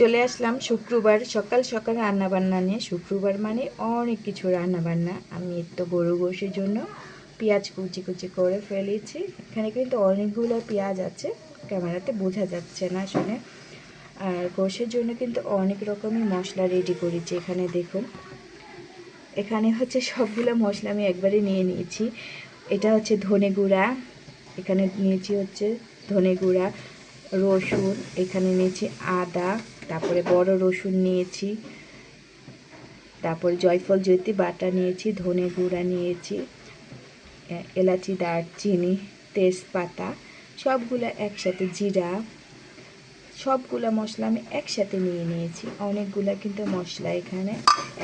চলে আসলাম শুক্রবার। সকাল সকাল রান্না বান্না নিয়ে। শুক্রবার মানে অনেক কিছু রান্না বান্না আমি তো গরু গোশের জন্য পেঁয়াজ কুচি কুচি করে ফেলেছি। এখানে কিন্তু অনেকগুলো পেঁয়াজ আছে। ক্যামেরাতে বোঝা যাচ্ছে না আসলে আর গোশের জন্য কিন্তু অনেক রকমের মশলা রেডি করেছি এখানে দেখুন। এখানে হচ্ছে সবগুলো মশলা আমি একবারে নিয়ে নিয়েছি। এটা হচ্ছে ধনে গুঁড়া, এখানে নিয়েছি হচ্ছে ধনে গুঁড়া, রসুন, এখানে নিয়েছি আদা তারপরে বড় রসুন নিয়েছি। তারপরে জয়ফল জ্যোতি বাটা নিয়েছি, ধনে গুঁড়া নিয়েছি এলাচি, দারচিনি, তেজপাতা, সবগুলো একসাথে জিরা, সবগুলো মশলা আমি একসাথে নিয়ে নিয়েছি। অনেকগুলো কিন্তু মশলা এখানে।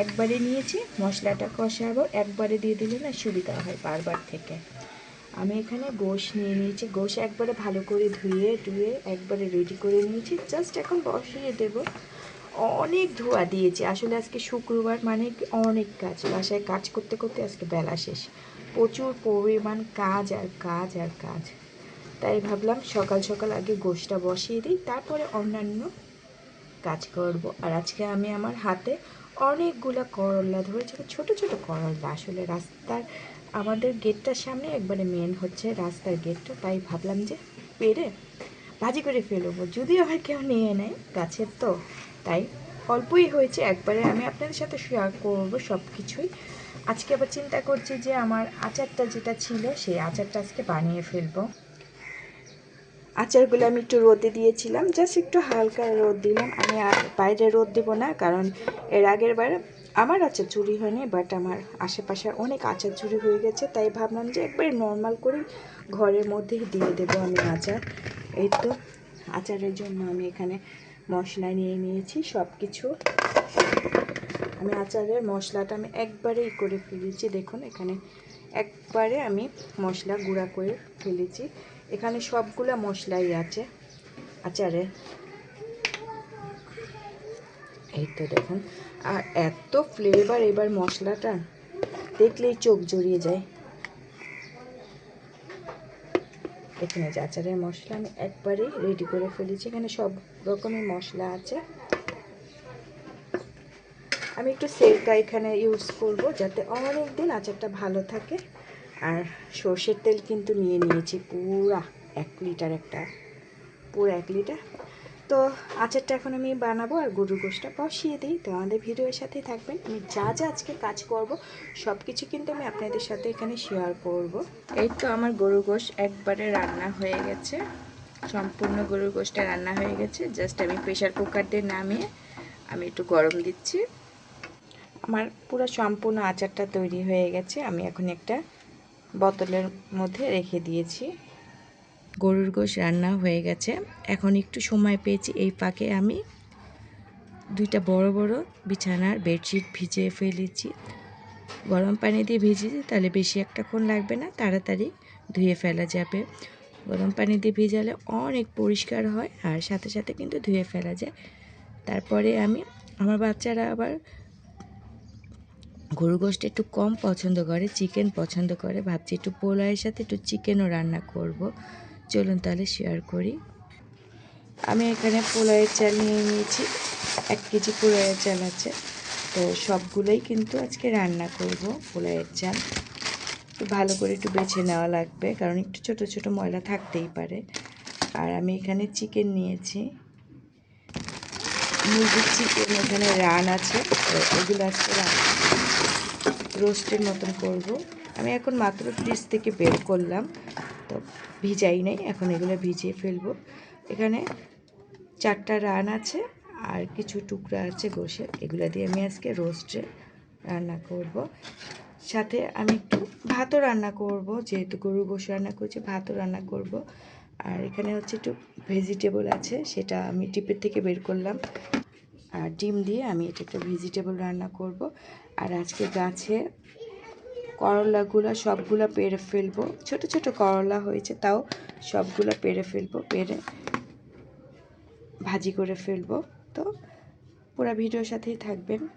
একবারে নিয়েছি, মশলাটা কষাবো, একবারে দিয়ে দিলে না সুবিধা হয় বারবার থেকে। আমি এখানে গোশ নিয়ে নিয়েছি। গোশ একবারে ভালো করে ধুয়ে ধুয়ে একবারে রেডি করে নিয়েছি। জাস্ট এখন বসিয়ে দেব। অনেক ধোয়া দিয়েছি। আসলে আজকে শুক্রবার মানে অনেক কাজ। বাসায় কাজ করতে করতে আজকে বেলা শেষ। প্রচুর পরিমাণ কাজ আর কাজ আর কাজ। তাই ভাবলাম সকাল সকাল আগে গোশটা বসিয়ে দিই, তারপরে অন্যান্য কাজ করব। আর আজকে আমি আমার হাতে অনেকগুলা করলা ধরেছি। ছোট ছোট করলা আসলে রাস্তার আমাদের গেটটার সামনে একবারে মেন হচ্ছে রাস্তার গেটটা। তাই ভাবলাম যে পেরে ভাজি করে ফেলব। যদিও আবার কেউ নিয়ে নেয় গাছের তো। তাই অল্পই হয়েছে। একবারে আমি আপনাদের সাথে শেয়ার করব সব কিছুই আজকে আবার চিন্তা করছি যে আমার আচারটা যেটা ছিল, সেই আচারটা আজকে বানিয়ে ফেলব। আচারগুলো আমি একটু রোদে দিয়েছিলাম। জাস্ট একটু হালকা রোদ দিলাম। আমি আর বাইরে রোদ দেবো না, কারণ এর আগের বার আমার আচার চুরি হয়নি বাট আমার আশেপাশে অনেক আচার চুরি হয়ে গেছে, তাই ভাবলাম যে একবার নর্মাল করে ঘরের মধ্যেই দিয়ে দেবো আমি আচার। এই তো, আচারের জন্য আমি এখানে মশলা নিয়ে নিয়েছি সব কিছু আমি আচারের মশলাটা আমি একবারেই করে ফেলেছি, দেখুন এখানে একবারে আমি মশলা গুঁড়া করে ফেলেছি। এখানে সবগুলা মশলাই আছে আচারে। এই তো দেখুন আর এত ফ্লেভার এবার মশলাটা, দেখলেই চোখ জড়িয়ে যায়। এখানে যে আচারের মশলা আমি একবারেই রেডি করে ফেলেছি। এখানে সব রকমের মশলা আছে। আমি একটু সেলকা এখানে ইউজ করব যাতে অনেক দিন আচারটা ভালো থাকে। আর সর্ষের তেল কিন্তু নিয়ে নিয়েছি পুরা এক লিটার একটা, পুরো এক লিটার তো আচারটা এখন আমি বানাবো আর গরুর গোশটা বসিয়ে দিই। তো আমাদের ভিডিওর সাথেই থাকবেন। আমি যা যা আজকে কাজ করব সব কিছু কিন্তু আমি আপনাদের সাথে এখানে শেয়ার করব। এই তো আমার গরুর গোশ একবারে রান্না হয়ে গেছে। সম্পূর্ণ গরুর গোশটা রান্না হয়ে গেছে। জাস্ট আমি প্রেশার কুকার দিয়ে নামিয়ে আমি একটু গরম দিচ্ছি। আমার পুরো সম্পূর্ণ আচারটা তৈরি হয়ে গেছে। আমি এখন একটা বোতলের মধ্যে রেখে দিয়েছি। গরুর গোশ রান্না হয়ে গেছে। এখন একটু সময় পেয়েছি এই ফাঁকে আমি দুইটা বড় বড় বিছানার বেডশিট ভিজিয়ে ফেলেছি। গরম পানি দিয়ে ভিজিয়েছি, তাহলে বেশি একটাক্ষণ লাগবে না, তাড়াতাড়ি ধুয়ে ফেলা যাবে। গরম পানি দিয়ে ভিজালে অনেক পরিষ্কার হয় আর সাথে সাথে কিন্তু ধুয়ে ফেলা যায়। তারপরে আমি, আমার বাচ্চারা আবার গরু গোশটা একটু কম পছন্দ করে, চিকেন পছন্দ করে। ভাবছি একটু পোলাওয়ের সাথে একটু চিকেনও রান্না করব। চলুন তাহলে শেয়ার করি। আমি এখানে পোলাওয়ের চাল নিয়ে নিয়েছি। এক কেজি পোলাওয়ের চাল আছে। তো সবগুলোই কিন্তু আজকে রান্না করব, পোলাওয়ের চাল। তো ভালো করে একটু বেছে নেওয়া লাগবে, কারণ একটু ছোট ছোট ময়লা থাকতেই পারে। আর আমি এখানে চিকেন নিয়েছি। মুরগির চিকেন এখানে রান আছে, তো এগুলো আজকে রোস্টের মতন করব। আমি এখন মাত্র ফ্রিজ থেকে বের করলাম। তো ভিজাই নাই, এখন এগুলো ভিজিয়ে ফেলব। এখানে চারটা রান আছে আর কিছু টুকরা আছে গোশের এগুলো দিয়ে আমি আজকে রোস্টে রান্না করব। সাথে আমি একটু ভাতও রান্না করব, যেহেতু গরু গোশ রান্না করছি, ভাতও রান্না করব। আর এখানে হচ্ছে একটু ভেজিটেবল আছে, সেটা আমি টিপের থেকে বের করলাম। আর ডিম দিয়ে আমি এটা একটা ভেজিটেবল রান্না করব। আর আজকে গাছে করলাগুলো সবগুলো পেরে ফেলব। ছোট ছোট করলা হয়েছে, তাও সবগুলো পেরে ফেলব, পেরে ভাজি করে ফেলব। তো পুরো ভিডিওর সাথেই থাকবেন।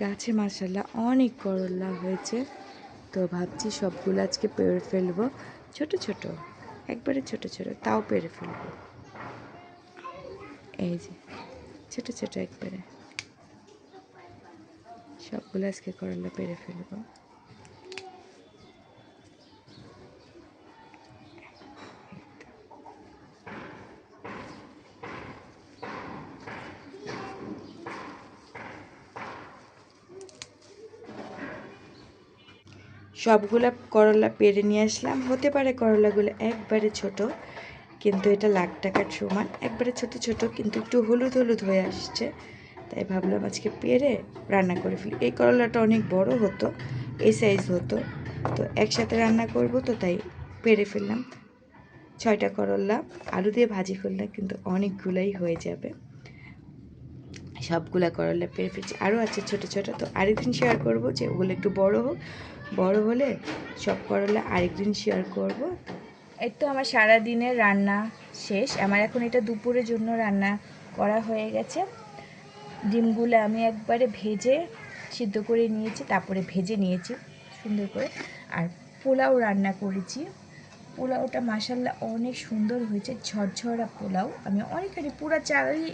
গাছে মাসাল্লাহ অনেক করলা হয়েছে। তো ভাবছি সবগুলো আজকে পেরে ফেলব। ছোট ছোট, একবারে ছোট ছোট, তাও পেরে ফেলব। এই যে, ছোট ছোট একবারে। সবগুলো আজকে করলা পেরে ফেলব। সবগুলা করলা পেরে নিয়ে আসলাম। হতে পারে করলাগুলো একবারে ছোট, কিন্তু এটা লাখ টাকার সমান। একবারে ছোট ছোট, কিন্তু একটু হলুদ হলুদ হয়ে আসছে। তাই ভাবলাম আজকে পেরে রান্না করে ফেলি। এই করলাটা অনেক বড় হতো, এই সাইজ হতো। তো একসাথে রান্না করব তো তাই পেরে ফেললাম। ছয়টা করলা, আলু দিয়ে ভাজি করলাম, কিন্তু অনেকগুলাই হয়ে যাবে। সবগুলা করলা পেরে ফেলছি। আরও আছে ছোট ছোট, তো আরেকদিন শেয়ার করব যে ওগুলো একটু বড় হোক। বড় হলে সব করলা আরেকদিন শেয়ার করব। এই তো আমার সারা দিনের রান্না শেষ। আমার এখন এটা দুপুরের জন্য রান্না করা হয়ে গেছে। ডিমগুলো আমি একবারে ভেজে সিদ্ধ করে নিয়েছি, তারপরে ভেজে নিয়েছি সুন্দর করে। আর পোলাও রান্না করেছি। পোলাওটা মাসাল্লাহ অনেক সুন্দর হয়েছে, ঝরঝরা পোলাও। আমি অনেকখানি পুরা চালই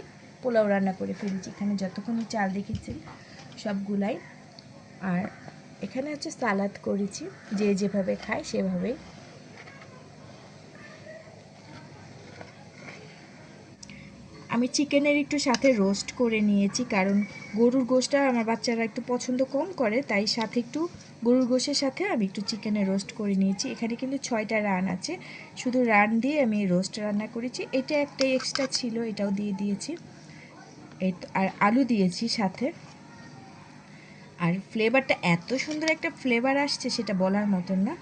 পোলাও রান্না করে ফেলেছি, এখানে যতক্ষণ চাল দেখেছি সবগুলাই। আর এখানে হচ্ছে সালাদ করেছি, যে যেভাবে খায় সেভাবেই। আমি চিকেনের একটু সাথে রোস্ট করে নিয়েছি, কারণ গরুর গোশটা আমার বাচ্চারা একটু পছন্দ কম করে, তাই সাথে একটু গরুর গোশের সাথে আমি একটু চিকেনের রোস্ট করে নিয়েছি। এখানে কিন্তু ছয়টা রান আছে, শুধু রান দিয়ে আমি রোস্ট রান্না করেছি। এটা একটা এক্সট্রা ছিল, এটাও দিয়ে দিয়েছি। আর আলু দিয়েছি সাথে। আর ফ্লেভারটা এত সুন্দর একটা ফ্লেভার আসছে, সেটা বলার মতন না।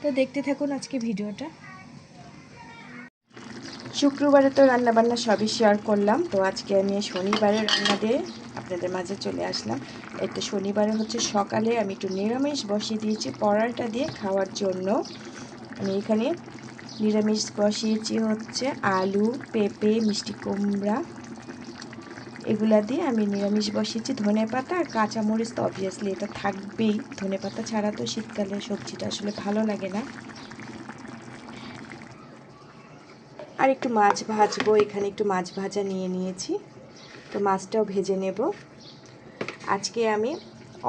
তো দেখতে থাকুন আজকে ভিডিওটা। শুক্রবারে তো রান্নাবান্না সবই শেয়ার করলাম। তো আজকে আমি শনিবারে রান্না দিয়ে আপনাদের মাঝে চলে আসলাম। এটা শনিবারে হচ্ছে সকালে আমি একটু নিরামিষ বসিয়ে দিয়েছি পরালটা দিয়ে খাওয়ার জন্য। আমি এখানে নিরামিষ বসিয়েছি হচ্ছে আলু, পেঁপে, মিষ্টি কুমড়া। এগুলা দিয়ে আমি নিরামিষ বসিয়েছি। ধনে পাতা আর কাঁচামরিচ তো অবভিয়াসলি এটা থাকবেই। ধনে পাতা ছাড়া তো শীতকালে সবজিটা আসলে ভালো লাগে না। আর একটু মাছ ভাজবো, এখানে একটু মাছ ভাজা নিয়ে নিয়েছি। তো মাছটাও ভেজে নেব। আজকে আমি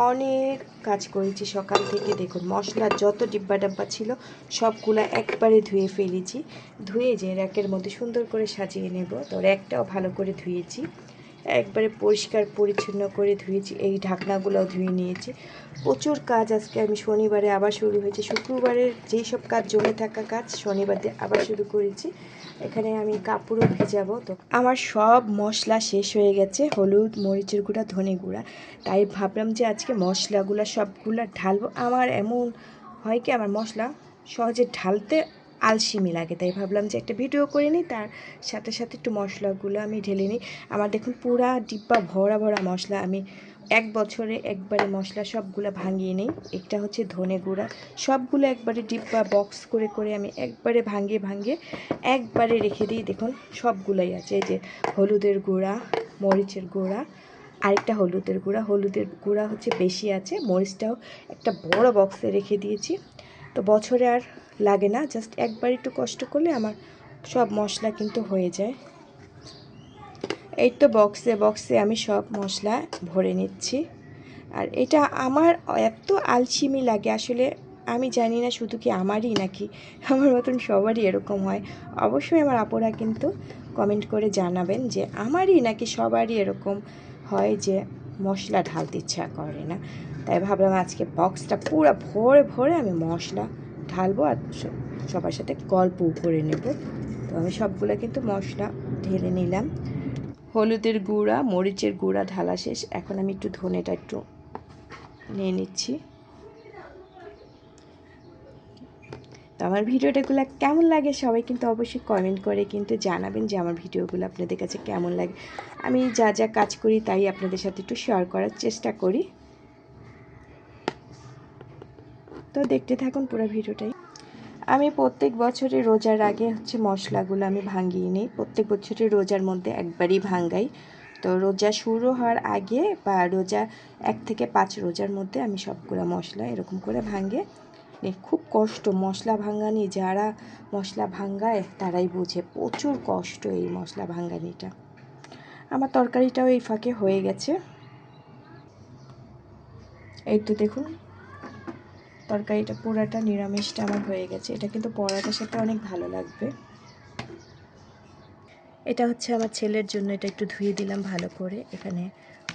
অনেক কাজ করেছি সকাল থেকে, দেখুন মশলা যত ডিব্বা ডাব্বা ছিল, সবগুলো একবারে ধুয়ে ফেলেছি। ধুয়ে যে র্যাকের মধ্যে সুন্দর করে সাজিয়ে নেব, তো র্যাকটাও ভালো করে ধুয়েছি। একবারে পরিষ্কার পরিচ্ছন্ন করে ধুয়েছি। এই ঢাকনাগুলোও ধুয়ে নিয়েছি। প্রচুর কাজ আজকে আমি শনিবারে আবার শুরু হয়েছে। শুক্রবারের যেই সব কাজ জমে থাকা কাজ শনিবার দিয়ে আবার শুরু করেছি। এখানে আমি কাপড়ও ভেজাবো। তো আমার সব মশলা শেষ হয়ে গেছে। হলুদ, মরিচের গুঁড়া, ধনে গুঁড়া। তাই ভাবলাম যে আজকে মশলাগুলো সবগুলো ঢালবো। আমার এমন হয় কি, আমার মশলা সহজে ঢালতে আলসিমি লাগে, তাই ভাবলাম যে একটা ভিডিও করে নিই, তার সাথে সাথে একটু মশলাগুলো আমি ঢেলে নিই। আমার দেখুন পুরা ডিব্বা ভরা ভরা মশলা, আমি এক বছরে একবারে মশলা সবগুলো ভাঙিয়ে নিই। একটা হচ্ছে ধনে গুঁড়া, সবগুলো একবারে ডিব্বা বক্স করে করে আমি একবারে ভাঙিয়ে ভাঙিয়ে একবারে রেখে দিই। দেখুন সবগুলোই আছে, এই যে হলুদের গুঁড়া, মরিচের গুঁড়া, আরেকটা হলুদের গুঁড়া। হলুদের গুঁড়া হচ্ছে বেশি আছে, মরিচটাও একটা বড় বক্সে রেখে দিয়েছি। তো বছরে আর লাগে না। জাস্ট একবার একটু কষ্ট করলে আমার সব মশলা কিন্তু হয়ে যায়। এই তো বক্সে বক্সে আমি সব মশলা ভরে নিচ্ছি। আর এটা আমার এত আলসিমি লাগে, আসলে আমি জানি না শুধু কি আমারই নাকি আমার মতন সবারই এরকম হয়। অবশ্যই আমার আপুরা কিন্তু কমেন্ট করে জানাবেন যে আমারই নাকি সবারই এরকম হয় যে মশলা ঢালতে ইচ্ছা করে না। তাই ভাবলাম আজকে বক্সটা পুরো ভরে ভরে আমি মশলা ঢালবো আর সবার সাথে গল্পও করে নেব। তো আমি সবগুলো কিন্তু মশলা ঢেলে নিলাম। হলুদের গুঁড়া, মরিচের গুঁড়া ঢালা শেষ। এখন আমি একটু ধনেটা একটু নিয়ে নিচ্ছি। তো আমার ভিডিওটাগুলো কেমন লাগে সবাই কিন্তু অবশ্যই কমেন্ট করে কিন্তু জানাবেন যে আমার ভিডিওগুলো আপনাদের কাছে কেমন লাগে। আমি যা যা কাজ করি তাই আপনাদের সাথে একটু শেয়ার করার চেষ্টা করি। তো দেখতে থাকুন পুরো ভিডিওটাই। আমি প্রত্যেক বছরে রোজার আগে হচ্ছে মশলাগুলো আমি ভাঙিয়ে নিই। প্রত্যেক বছরে রোজার মধ্যে একবারই ভাঙ্গাই। তো রোজা শুরু হওয়ার আগে বা রোজা এক থেকে পাঁচ রোজার মধ্যে আমি সবগুলো মশলা এরকম করে ভাঙে খুব কষ্ট মশলা ভাঙানি যারা মশলা ভাঙ্গায় তারাই বুঝে প্রচুর কষ্ট এই মশলা ভাঙ্গানিটা। আমার তরকারিটাও এই ফাঁকে হয়ে গেছে। এই তো দেখুন তরকারিটা পুরাটা নিরামিষটা আমার হয়ে গেছে। এটা কিন্তু পরোটার সাথে অনেক ভালো লাগবে। এটা হচ্ছে আমার ছেলের জন্য, এটা একটু ধুয়ে দিলাম ভালো করে। এখানে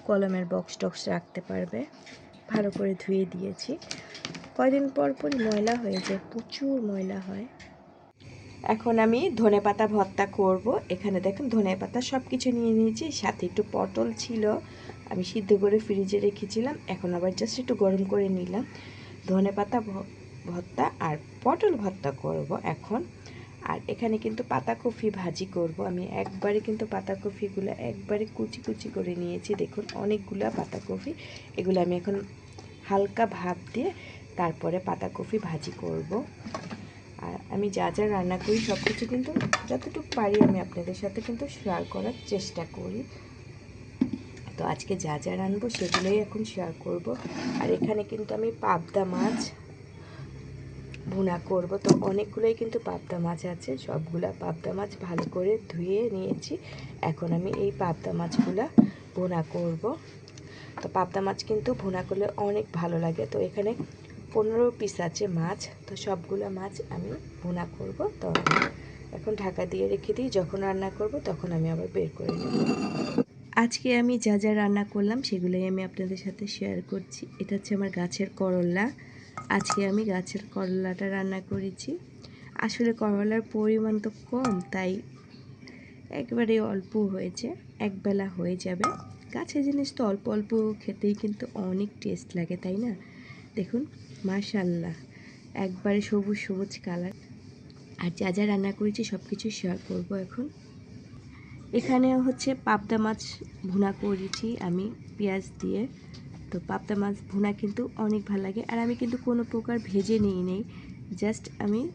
কলমের বক্স টক্স রাখতে পারবে। ভালো করে ধুয়ে দিয়েছি। কয়দিন পর পরই ময়লা হয়ে যায়, প্রচুর ময়লা হয়। এখন আমি ধনে পাতা ভর্তা করব। এখানে দেখুন ধনে পাতা সব কিছু নিয়ে নিয়েছি, সাথে একটু পটল ছিল। আমি সিদ্ধ করে ফ্রিজে রেখেছিলাম। এখন আবার জাস্ট একটু গরম করে নিলাম। ধনে পাতা ভর্তা আর পটল ভর্তা করব এখন। আর এখানে কিন্তু পাতাকপি ভাজি করব। আমি একবারে কিন্তু পাতাকপিগুলো একবারে কুচি কুচি করে নিয়েছি। দেখুন, অনেকগুলো পাতাকপি। এগুলো আমি এখন হালকা ভাব দিয়ে তারপরে পাতাকপি ভাজি করব। আর আমি যা যা রান্না করি সব কিছু কিন্তু যতটুকু পারি আমি আপনাদের সাথে কিন্তু শেয়ার করার চেষ্টা করি। তো আজকে যা যা রানবো সেগুলোই এখন শেয়ার করব। আর এখানে কিন্তু আমি পাবদা মাছ ভুনা করব। তো অনেকগুলোই কিন্তু পাবদা মাছ আছে, সবগুলা পাবদা মাছ ভালো করে ধুয়ে নিয়েছি। এখন আমি এই পাবদা মাছগুলা ভুনা করব। তো পাবদা মাছ কিন্তু ভুনা করলে অনেক ভালো লাগে। তো এখানে পনেরো পিস আছে মাছ, তো সবগুলো মাছ আমি ভুনা করব। তো এখন ঢাকা দিয়ে রেখে দিই, যখন রান্না করব তখন আমি আবার বের করে নেব। আজকে আমি যা যা রান্না করলাম সেগুলোই আমি আপনাদের সাথে শেয়ার করছি। এটা হচ্ছে আমার গাছের করলা। আজকে আমি গাছের করলাটা রান্না করেছি। আসলে করলার পরিমাণ তো কম, তাই একবারে অল্প হয়েছে, একবেলা হয়ে যাবে। গাছের জিনিস তো অল্প অল্প খেতেই কিন্তু অনেক টেস্ট লাগে, তাই না? দেখুন মাশাল্লাহ একবারে সবুজ সবুজ কালার আর যা যা রান্না করেছি সব কিছু শেয়ার করব এখন। এখানে হচ্ছে পাবদা মাছ ভুনা করেছি আমি পেঁয়াজ দিয়ে। তো পাবদা মাছ ভুনা কিন্তু অনেক ভালো লাগে। আর আমি কিন্তু কোনো প্রকার ভেজে নিই নেই। জাস্ট আমি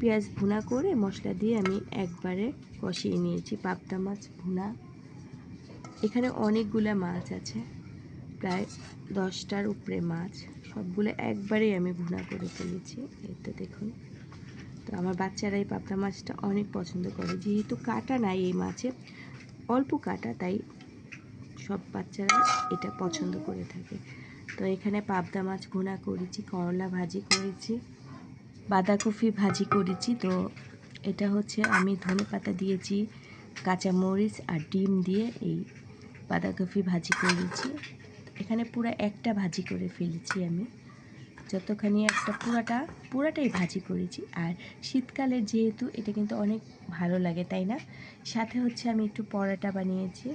পেঁয়াজ ভুনা করে মশলা দিয়ে আমি একবারে কষিয়ে নিয়েছি পাবদা মাছ ভুনা। এখানে অনেকগুলো মাছ আছে। প্রায় দশটার উপরে মাছ। সবগুলো একবারেই আমি ভুনা করে ফেলেছি। এই তো দেখুন। তো আমার বাচ্চারা এই পাবদা মাছটা অনেক পছন্দ করে। যেহেতু কাটা নাই এই মাছে, অল্প কাটা, তাই সব বাচ্চারা এটা পছন্দ করে থাকে। তো এখানে পাবদা মাছ ভুনা করেছি, করলা ভাজি করেছি, বাঁধাকপি ভাজি করেছি। তো এটা হচ্ছে আমি ধনে পাতা দিয়েছি কাঁচা মরিচ আর ডিম দিয়ে এই বাঁধাকপি ভাজি করেছি। এখানে পুরো একটা ভাজি করে ফেলেছি আমি। যতখানি একটা পুরাটা, পুরাটাই ভাজি করেছি। আর শীতকালে যেহেতু এটা কিন্তু অনেক ভালো লাগে, তাই না? সাথে হচ্ছে আমি একটু পরোটা বানিয়েছি।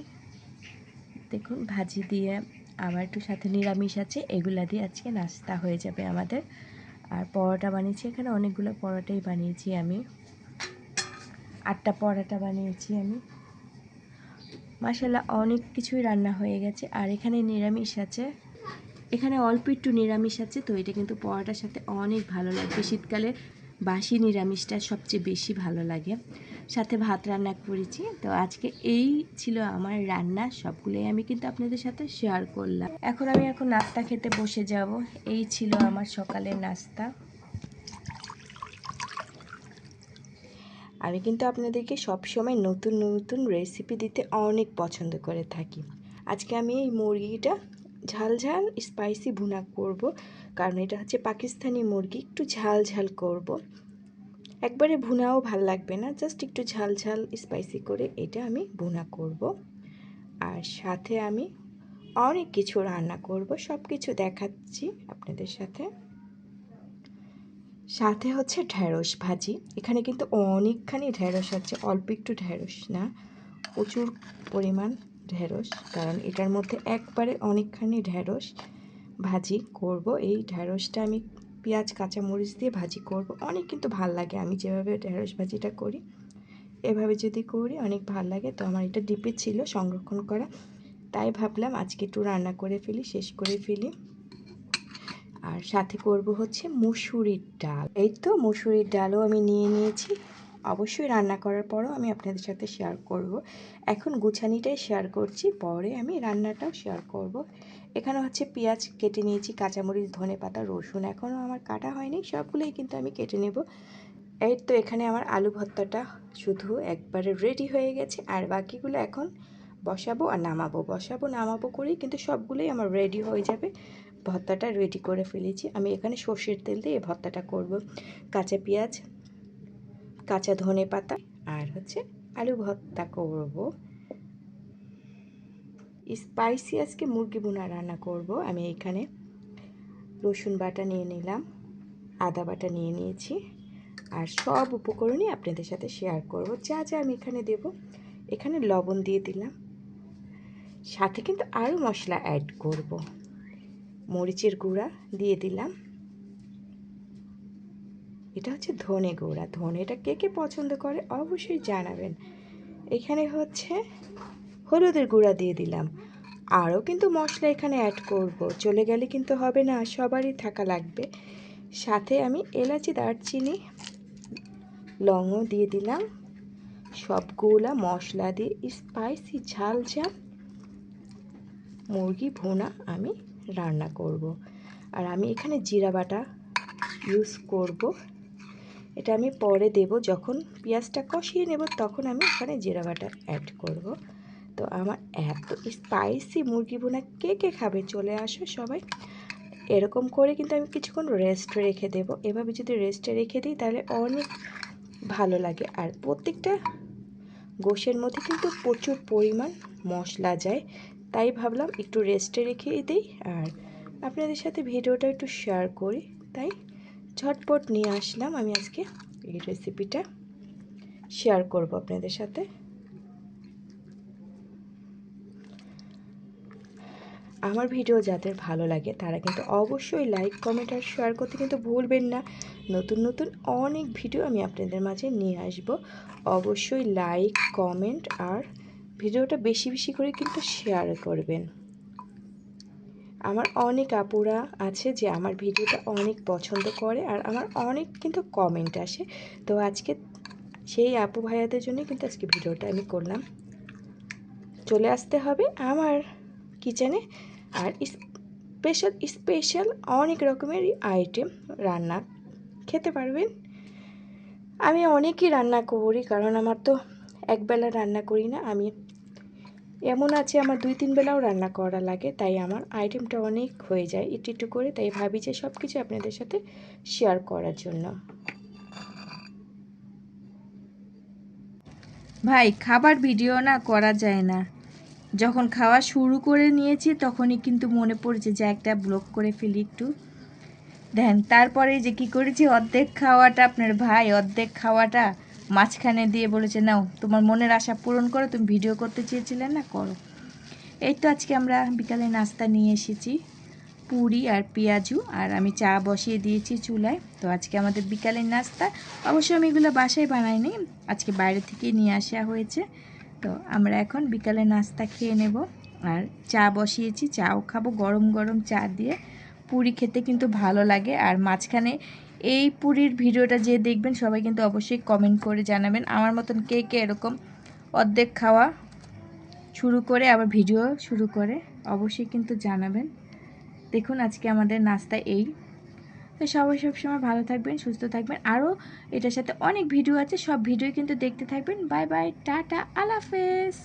দেখুন, ভাজি দিয়ে আবার একটু সাথে নিরামিষ আছে, এগুলা দিয়ে আজকে নাস্তা হয়ে যাবে আমাদের। আর পরোটা বানিয়েছি, এখানে অনেকগুলো পরোটাই বানিয়েছি আমি। আটটা পরোটা বানিয়েছি আমি। মাসাল্লাহ অনেক কিছুই রান্না হয়ে গেছে। আর এখানে নিরামিষ আছে। এখানে অল্প একটু নিরামিষ আছে, তো এটা কিন্তু পরোটার সাথে অনেক ভালো লাগবে। শীতকালে বাসি নিরামিষটা সবচেয়ে বেশি ভালো লাগে। সাথে ভাত রান্না করেছি, তো আজকে এই ছিল আমার রান্না, সবগুলোই আমি কিন্তু আপনাদের সাথে শেয়ার করলাম। এখন আমি এখন নাস্তা খেতে বসে যাব, এই ছিল আমার সকালের নাস্তা। আমি কিন্তু আপনাদেরকে সবসময় নতুন নতুন রেসিপি দিতে অনেক পছন্দ করে থাকি। আজকে আমি এই মুরগিটা ঝাল ঝাল স্পাইসি ভুনা করব। কারণ এটা হচ্ছে পাকিস্তানি মুরগি, একটু ঝাল ঝাল করব। একবারে ভুনাও ভালো লাগবে না জাস্ট একটু ঝাল ঝাল স্পাইসি করে এটা আমি ভুনা করব। আর সাথে আমি অনেক কিছু রান্না করব সব কিছু দেখাচ্ছি আপনাদের সাথে। সাথে হচ্ছে ঢ্যাঁড়স ভাজি, এখানে কিন্তু অনেকখানি ঢ্যাঁড়স আছে, অল্প একটু ঢ্যাঁড়স না, প্রচুর পরিমাণ ঢ্যাঁড়স কারণ এটার মধ্যে একবারে অনেকখানি ঢ্যাঁড়স ভাজি করব। এই ঢ্যাঁড়সটা আমি পেঁয়াজ, কাঁচামরিচ দিয়ে ভাজি করব। অনেক কিন্তু ভালো লাগে, আমি যেভাবে ঢেঁড়স ভাজিটা করি, এভাবে যদি করি অনেক ভালো লাগে। তো আমার এটা ডিপে ছিল সংরক্ষণ করা, তাই ভাবলাম আজকে একটু রান্না করে ফেলি, শেষ করে ফেলি। আর সাথে করব হচ্ছে মুসুরির ডাল। এই তো মুসুরির ডালও আমি নিয়ে নিয়েছি। অবশ্যই রান্না করার পরও আমি আপনাদের সাথে শেয়ার করব। এখন গুছানিটাই শেয়ার করছি, পরে আমি রান্নাটাও শেয়ার করব। এখানে হচ্ছে পেঁয়াজ কেটে নিয়েছি, কাঁচামরিচ, ধনে পাতা, রসুন এখনও আমার কাটা হয়নি, সবগুলোই কিন্তু আমি কেটে নেব। এই তো এখানে আমার আলু ভর্তাটা শুধু একবারে রেডি হয়ে গেছে, আর বাকিগুলো এখন বসাবো আর নামাবো। বসাবো, নামাবো করেই কিন্তু সবগুলোই আমার রেডি হয়ে যাবে। ভর্তাটা রেডি করে ফেলেছি। আমি এখানে সর্ষের তেল দিয়ে ভর্তাটা করব। কাঁচা পেঁয়াজ কাঁচা ধনে পাতা আর হচ্ছে আলু ভর্তা করব। স্পাইসি আজকে মুরগি বোনা রান্না করব। আমি এখানে রসুন বাটা নিয়ে নিলাম, আদা বাটা নিয়ে নিয়েছি আর সব উপকরণই আপনাদের সাথে শেয়ার করব। যা যা আমি এখানে দেব, এখানে লবণ দিয়ে দিলাম। সাথে কিন্তু আরও মশলা অ্যাড করব। মরিচের গুঁড়া দিয়ে দিলাম। এটা হচ্ছে ধনে গুঁড়া। ধনেটা কে কে পছন্দ করে অবশ্যই জানাবেন। এখানে হচ্ছে হলুদের গুঁড়া দিয়ে দিলাম। আরও কিন্তু মশলা এখানে অ্যাড করব। চলে গেলে কিন্তু হবে না, সবারই থাকা লাগবে। সাথে আমি এলাচি, দারচিনি লংও দিয়ে দিলাম। সবগুলা মশলা দিয়ে স্পাইসি ঝাল ঝাল মুরগি ভোনা আমি রান্না করব। আর আমি এখানে জিরা বাটা ইউজ করব। এটা আমি পরে দেব। যখন পেঁয়াজটা কষিয়ে নেব, তখন আমি এখানে জিরা বাটা অ্যাড করব। তো আমার এত স্পাইসি মুরগি বোনা কে কে খাবে চলে আসো সবাই। এরকম করে কিন্তু আমি কিছুক্ষণ রেস্টে রেখে দেব। এভাবে যদি রেস্টে রেখে দিই, তাহলে অনেক ভালো লাগে। আর প্রত্যেকটা গোশের মধ্যে কিন্তু প্রচুর পরিমাণ মশলা যায়। তাই ভাবলাম একটু রেস্টে রেখে দিই। আর আপনাদের সাথে ভিডিওটা একটু শেয়ার করি। তাই ঝটপট নিয়ে আসলাম। আমি আজকে এই রেসিপিটা শেয়ার করব আপনাদের সাথে। আমার ভিডিও যাদের ভালো লাগে, তারা কিন্তু অবশ্যই লাইক কমেন্ট আর শেয়ার করতে কিন্তু ভুলবেন না। নতুন নতুন অনেক ভিডিও আমি আপনাদের মাঝে নিয়ে আসব। অবশ্যই লাইক কমেন্ট আর ভিডিওটা বেশি বেশি করে কিন্তু শেয়ার করবেন। আমার অনেক আপুরা আছে যে আমার ভিডিওটা অনেক পছন্দ করে আর আমার অনেক কিন্তু কমেন্ট আসে। তো আজকে সেই আপু ভাইয়াদের জন্য কিন্তু আজকে ভিডিওটা আমি করলাম। চলে আসতে হবে আমার কিচেনে আর স্পেশাল স্পেশাল অনেক রকমের আইটেম রান্না। খেতে পারবেন? আমি অনেকই রান্না করি কারণ আমার তো একবেলা রান্না করি না, আমি এমন আছে, আমার দুই, তিন বেলাও রান্না করা লাগে, তাই আমার আইটেমটা অনেক হয়ে যায়, একটু একটু করে, তাই ভাবি যে সব কিছু আপনাদের সাথে শেয়ার করার জন্য। ভাই, খাবার ভিডিও না করা যায় না। যখন খাওয়া শুরু করে নিয়েছি, তখনই কিন্তু মনে পড়ছে যে একটা ব্লগ করে ফেলি একটু। দেন, তারপরে যে কি করেছি, অর্ধেক খাওয়াটা, আপনার ভাই অর্ধেক খাওয়াটা মাঝখানে দিয়ে বলেছে, নাও, তোমার মনের আশা পূরণ করো, তুমি ভিডিও করতে চেয়েছিলে না, করো। এই তো আজকে আমরা বিকালে নাস্তা নিয়ে এসেছি, পুরি আর পেঁয়াজু, আর আমি চা বসিয়ে দিয়েছি চুলায়। তো আজকে আমাদের বিকালের নাস্তা, অবশ্য আমি এগুলো বাসায় বানাইনি, আজকে বাইরে থেকেই নিয়ে আসা হয়েছে। তো আমরা এখন বিকালে নাস্তা খেয়ে নেব, আর চা বসিয়েছি, চাও খাব, গরম গরম চা দিয়ে। পুরি খেতে কিন্তু ভালো লাগে, আর মাঝখানে এই পুরীর ভিডিওটা যে দেখবেন, সবাই কিন্তু অবশ্যই কমেন্ট করে জানাবেন। আমার মতন কে কে এরকম অর্ধেক খাওয়া শুরু করে, আবার ভিডিও শুরু করে, অবশ্যই কিন্তু জানাবেন। দেখুন আজকে আমাদের নাস্তা এই। তো সবাই সবসময় ভালো থাকবেন, সুস্থ থাকবেন। আরও এটার সাথে অনেক ভিডিও আছে, সব ভিডিও কিন্তু দেখতে থাকবেন। Bye bye, tata আলাফেজ